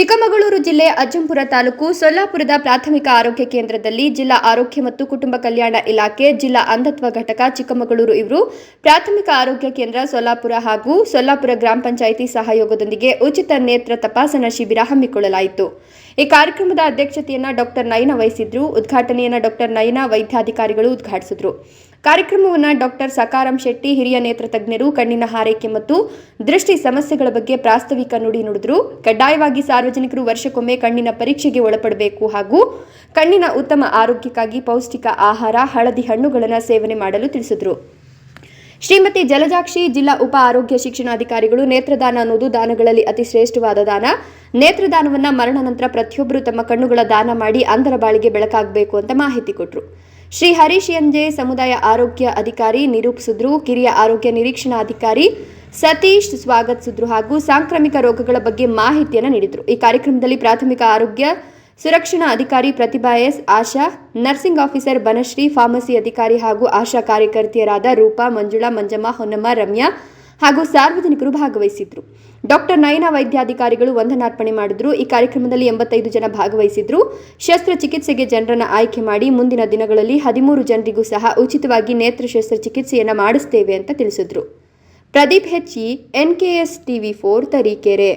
ಚಿಕ್ಕಮಗಳೂರು ಜಿಲ್ಲೆ ಅಜ್ಜಂಪುರ ತಾಲೂಕು ಸೊಲ್ಲಾಪುರದ ಪ್ರಾಥಮಿಕ ಆರೋಗ್ಯ ಕೇಂದ್ರದಲ್ಲಿ ಜಿಲ್ಲಾ ಆರೋಗ್ಯ ಮತ್ತು ಕುಟುಂಬ ಕಲ್ಯಾಣ ಇಲಾಖೆ, ಜಿಲ್ಲಾ ಅಂಧತ್ವ ಘಟಕ, ಚಿಕ್ಕಮಗಳೂರು ಇವರು, ಪ್ರಾಥಮಿಕ ಆರೋಗ್ಯ ಕೇಂದ್ರ ಸೊಲ್ಲಾಪುರ ಹಾಗೂ ಸೊಲ್ಲಾಪುರ ಗ್ರಾಮ ಪಂಚಾಯಿತಿ ಸಹಯೋಗದೊಂದಿಗೆ ಉಚಿತ ನೇತ್ರ ತಪಾಸಣಾ ಶಿಬಿರ ಹಮ್ಮಿಕೊಳ್ಳಲಾಯಿತು. ಈ ಕಾರ್ಯಕ್ರಮದ ಅಧ್ಯಕ್ಷತೆಯನ್ನು ಡಾಕ್ಟರ್ ನಯನ ವಹಿಸಿದ್ರು. ಉದ್ಘಾಟನೆಯನ್ನು ಡಾಕ್ಟರ್ ನಯನ ವೈದ್ಯಾಧಿಕಾರಿಗಳು ಉದ್ಘಾಟಿಸಿದ್ರು. ಕಾರ್ಯಕ್ರಮವನ್ನು ಡಾಕ್ಟರ್ ಸಕಾರಾಂ ಶೆಟ್ಟಿ ಹಿರಿಯ ನೇತ್ರ ತಜ್ಞರು ಕಣ್ಣಿನ ಹಾರೈಕೆ ಮತ್ತು ದೃಷ್ಟಿ ಸಮಸ್ಯೆಗಳ ಬಗ್ಗೆ ಪ್ರಾಸ್ತಾವಿಕ ನುಡಿ ನುಡಿದ್ರು. ಕಡ್ಡಾಯವಾಗಿ ಸಾರ್ವಜನಿಕರು ವರ್ಷಕ್ಕೊಮ್ಮೆ ಕಣ್ಣಿನ ಪರೀಕ್ಷೆಗೆ ಒಳಪಡಬೇಕು ಹಾಗೂ ಕಣ್ಣಿನ ಉತ್ತಮ ಆರೋಗ್ಯಕ್ಕಾಗಿ ಪೌಷ್ಟಿಕ ಆಹಾರ, ಹಳದಿ ಹಣ್ಣುಗಳನ್ನು ಸೇವನೆ ಮಾಡಲು ತಿಳಿಸಿದ್ರು. ಶ್ರೀಮತಿ ಜಲಜಾಕ್ಷಿ ಜಿಲ್ಲಾ ಉಪ ಆರೋಗ್ಯ ಶಿಕ್ಷಣಾಧಿಕಾರಿಗಳು ನೇತ್ರದಾನ ಅನ್ನೋದು ದಾನಗಳಲ್ಲಿ ಅತಿ ಶ್ರೇಷ್ಠವಾದ ದಾನ. ನೇತ್ರದಾನವನ್ನ ಮರಣ ನಂತರ ಪ್ರತಿಯೊಬ್ಬರು ತಮ್ಮ ಕಣ್ಣುಗಳ ದಾನ ಮಾಡಿ ಅಂಧರ ಬಾಳಿಗೆ ಬೆಳಕಾಗಬೇಕು ಅಂತ ಮಾಹಿತಿ ಕೊಟ್ಟರು ಶ್ರೀ ಹರೀಶ್ ಎಂಜೆ ಸಮುದಾಯ ಆರೋಗ್ಯ ಅಧಿಕಾರಿ ನಿರೂಪಿಸಿದ್ರು. ಕಿರಿಯ ಆರೋಗ್ಯ ನಿರೀಕ್ಷಣಾಧಿಕಾರಿ ಸತೀಶ್ ಸ್ವಾಗತಿಸಿದ್ರು ಹಾಗೂ ಸಾಂಕ್ರಾಮಿಕ ರೋಗಗಳ ಬಗ್ಗೆ ಮಾಹಿತಿಯನ್ನು ನೀಡಿದರು. ಈ ಕಾರ್ಯಕ್ರಮದಲ್ಲಿ ಪ್ರಾಥಮಿಕ ಆರೋಗ್ಯ ಸುರಕ್ಷಣಾ ಅಧಿಕಾರಿ Pratibha S. Asha, nursing officer Banashree, pharmacy ಅಧಿಕಾರಿ ಹಾಗೂ ಆಶಾ ಕಾರ್ಯಕರ್ತೆಯರಾದ ರೂಪಾ, ಮಂಜುಳಾ, ಮಂಜಮ್ಮ, ಹೊನ್ನಮ್ಮ, ರಮ್ಯಾ ಹಾಗೂ ಸಾರ್ವಜನಿಕರು ಭಾಗವಹಿಸಿದ್ರು. ಡಾಕ್ಟರ್ ನಯನ ವೈದ್ಯಾಧಿಕಾರಿಗಳು ವಂದನಾರ್ಪಣೆ ಮಾಡಿದ್ರು. ಈ ಕಾರ್ಯಕ್ರಮದಲ್ಲಿ ಎಂಬತ್ತೈದು ಜನ ಭಾಗವಹಿಸಿದ್ರು. ಶಸ್ತ್ರಚಿಕಿತ್ಸೆಗೆ ಜನರನ್ನು ಆಯ್ಕೆ ಮಾಡಿ ಮುಂದಿನ ದಿನಗಳಲ್ಲಿ ಹದಿಮೂರು ಜನರಿಗೂ ಸಹ ಉಚಿತವಾಗಿ ನೇತ್ರ ಶಸ್ತ್ರಚಿಕಿತ್ಸೆಯನ್ನು ಮಾಡಿಸ್ತೇವೆ ಅಂತ ತಿಳಿಸಿದ್ರು. ಪ್ರದೀಪ್ ಹೆಚ್ಚಿ ಎನ್ಕೆಎಸ್ ಟಿವಿ ಫೋರ್ ತರೀಕೆರೆ.